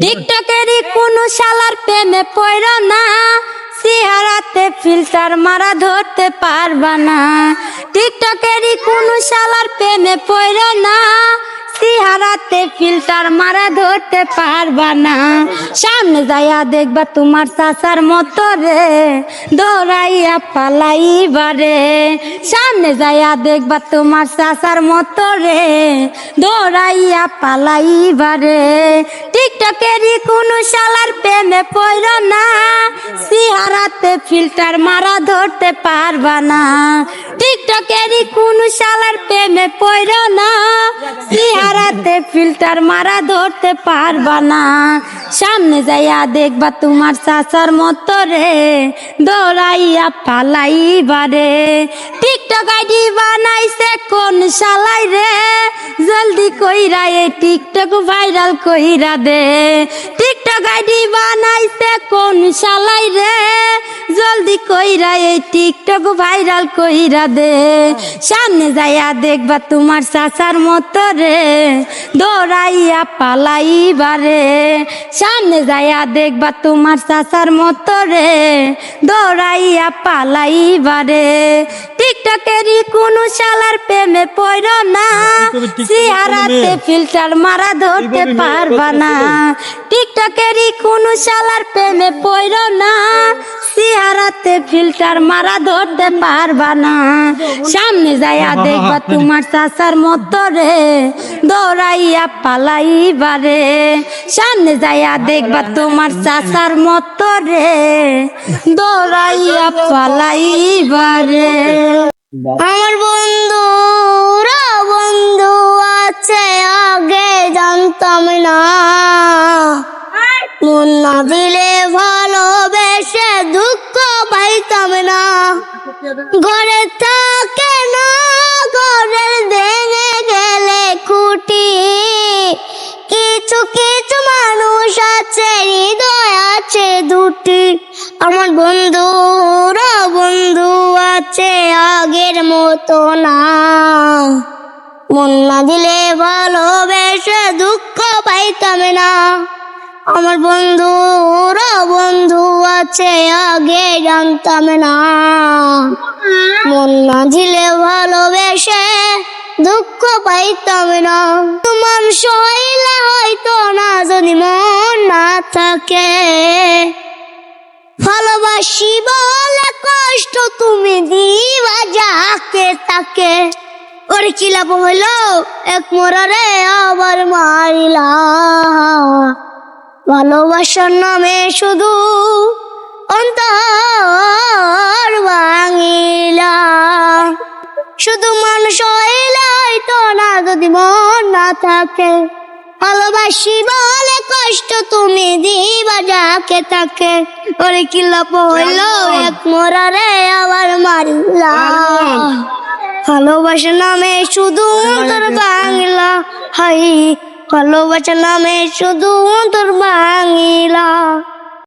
টিকটকেরই কোনো শালার প্রেমে পড় না। চেহারাতে ফিল্টার মারা ধরতে পারবা না। টিকটকেরই কোনো শালার প্রেমে পড় না। চেহারাতে ফিল্টার মারা ধরতে পারবা না। সামনে যাইয়া দেখবা তোমার চাচার মতো রে। দৌড়াইয়া পালাইবা রে। সামনে যাইয়া দেখবা তোমার চাচার মতো রে। দৌড়াইয়া পালাইবারে টিকটকেরই কোনো শালার প্রেমে পড়ল না। সিহারাতে ফিল্টার মারা ধরতে পারবা না। টিকটকেরই কোন শালার প্রেমে পড়ল না। চেহারাতে ফিল্টার মারা ধরতে পারবা না। সামনে যাইয়া দেখবা তোমার চাচার মতো রে। দৌড়াইয়া পালাইবা রে। টিকটক আইডি বানাইছে কোন সালাই রে? জলদি কইরা এ টিকটক ভাইরাল কইরা দে। আইডি বানাইছে কোন শালাই রে? জলদি কইরা এই টিকটক ভাইরাল কইরা দে। সামনে যাইয়া দেখবা তোমার চাচার মতো রে। দৌড়াইয়া পালাইবা রে। সামনে যাইয়া দেখবা তোমার চাচার মতো রে। দৌড়াইয়া পালাইবা রে। টিকটকেরই কোনো শালার প্রেমে পড় না। চেহারাতে ফিল্টার মারা ধরতে পারবা না। টিকটকেরই কোনো শালার প্রেমে পড় না। চেহারাতে ফিল্টার মারা ধরতে পারবা না। সামনে যাইয়া দেখবা তোমার চাচার মতো রে, দৌড়াইয়া পালাইবা রে। সামনে যাইয়া দেখবা তোমার চাচার মতো রে, দৌড়াইয়া পালাইবা রে। আমার মন না দিলে ভালোবেসে দুঃখ পাইতাম না। ঘরে থাকে না, ঘরের ভেঙে গেলে খুঁটি। কিছু কিছু মানুষ আছে, হৃদয় আছে দুটি। আমার বন্ধুরা বন্ধু আছে আগের মতো না। মন না দিলে ভালোবেসে দুঃখ পাইতাম না। আমার বন্ধুরা বন্ধু আছে, আগে জানতাম না। মন না দিলে ভালোবেসে দুঃখ পাইতাম না। তোমার শৈলা হয়তো না যদি মন না থাকে। ভালোবাসি বলে কষ্ট তুমি দিবা যাকে তাকে। ওরে কি লাভ হইল? এক মোরারে আবার মারিলা ভালোবাসার নামে শুধু অন্তর ভাঙিলা। শুধু মানুষ হইলে হয়তো না যদি মন না থাকে। ভালোবাসি বলে কষ্ট তুমি দিবা যাকে তাকে। ওরে কি লাভ হইল? এক মোরারে আবার মারিলা। ভালোবাসা নামে শুধু তোর বাংলা হাই ভালোবাসা নামে শুধু তোর বাংলা।